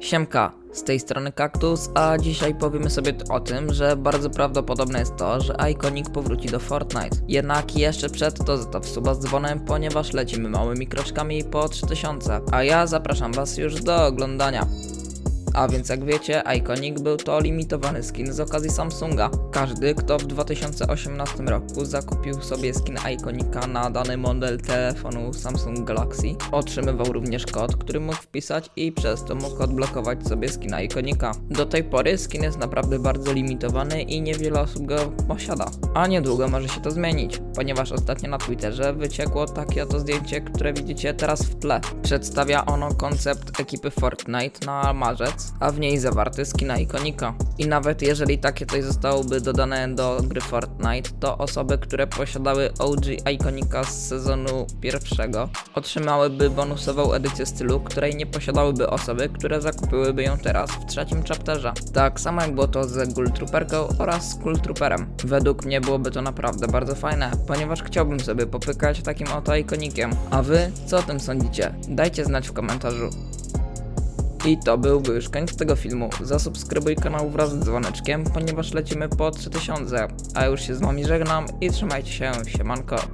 Siemka, z tej strony Kaktus, a dzisiaj powiemy sobie o tym, że bardzo prawdopodobne jest to, że Iconic powróci do Fortnite. Jednak jeszcze przed to zostaw suba z dzwonem, ponieważ lecimy małymi kroczkami po 3000, a ja zapraszam was już do oglądania. A więc jak wiecie, Iconic był to limitowany skin z okazji Samsunga. Każdy, kto w 2018 roku zakupił sobie skin Iconica na dany model telefonu Samsung Galaxy, otrzymywał również kod, który mógł wpisać i przez to mógł odblokować sobie skin Iconica. Do tej pory skin jest naprawdę bardzo limitowany i niewiele osób go posiada. A niedługo może się to zmienić, ponieważ ostatnio na Twitterze wyciekło takie oto zdjęcie, które widzicie teraz w tle. Przedstawia ono koncept ekipy Fortnite na marzec, a w niej zawarty skin Iconica. I nawet jeżeli takie coś zostałoby dodane do gry Fortnite, to osoby, które posiadały OG Iconica z sezonu pierwszego, otrzymałyby bonusową edycję stylu, której nie posiadałyby osoby, które zakupiłyby ją teraz w trzecim chapterze. Tak samo jak było to z Ghoul Trooperką oraz z Trooperem. Według mnie byłoby to naprawdę bardzo fajne, ponieważ chciałbym sobie popykać takim oto ikonikiem. A wy, co o tym sądzicie? Dajcie znać w komentarzu. I to byłby już koniec tego filmu. Zasubskrybuj kanał wraz z dzwoneczkiem, ponieważ lecimy po 3000. A już się z wami żegnam i trzymajcie się, siemanko.